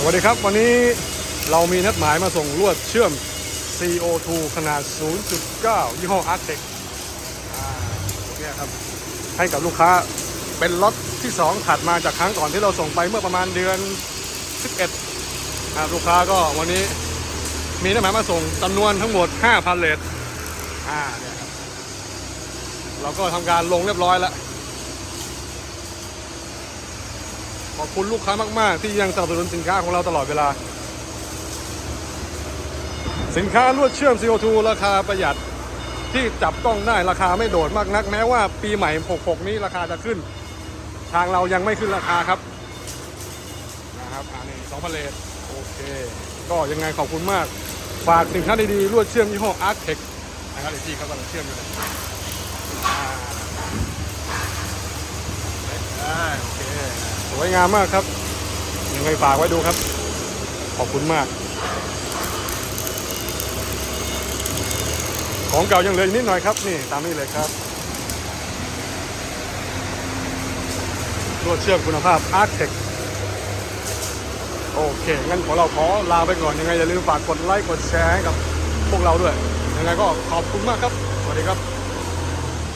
สวัสดีครับ วันนี้เรามีนัดหมายมาส่งลวดเชื่อม CO2 ขนาด 0.9 ยี่ห้อ Arctic อ่าตัวเนี้ครับ ให้กับลูกค้าเป็นล็อตที่ 2 ถัดมาจากครั้งก่อนที่เราส่งไปเมื่อประมาณเดือน 11 ลูกค้าก็วันนี้มีนัดหมายมาส่งจำนวนทั้งหมด 5,000 เลทอ่าเนี่ยครับเราก็ทำการลงเรียบร้อยแล้ว ขอบคุณลูกค้ามาก ๆ ที่ยังสนับสนุนสินค้าของเราตลอดเวลา สินค้าลวดเชื่อม CO2 ราคาประหยัดที่จับต้องได้ราคาไม่โดดมากนัก แม้ว่าปีใหม่ 66 นี้ราคาจะขึ้น ทางเรายังไม่ขึ้นราคาครับนะครับอันนี้สองพันเลทโอเค ก็ยังไงขอบคุณมาก ฝากสินค้าดีๆลวดเชื่อมยี่ห้อ a r c t e c นะครับเดี๋ยวพี่เขากำลังเชื่อมอยู่เลยอ่าได้โอเค สวยงามมากครับยังไงฝากไว้ดูครับ ขอบคุณมาก ของเก่ายังเหลืออีกนิดหน่อยครับนี่ตามนี้เลยครับลวดเชื่อมคุณภาพ Arctech โอเค งั้นขอเราขอลาไปก่อนยังไงอย่าลืมฝากกดไลค์กดแชร์ให้กับพวกเราด้วยยังไงก็ขอบคุณมากครับ สวัสดีครับ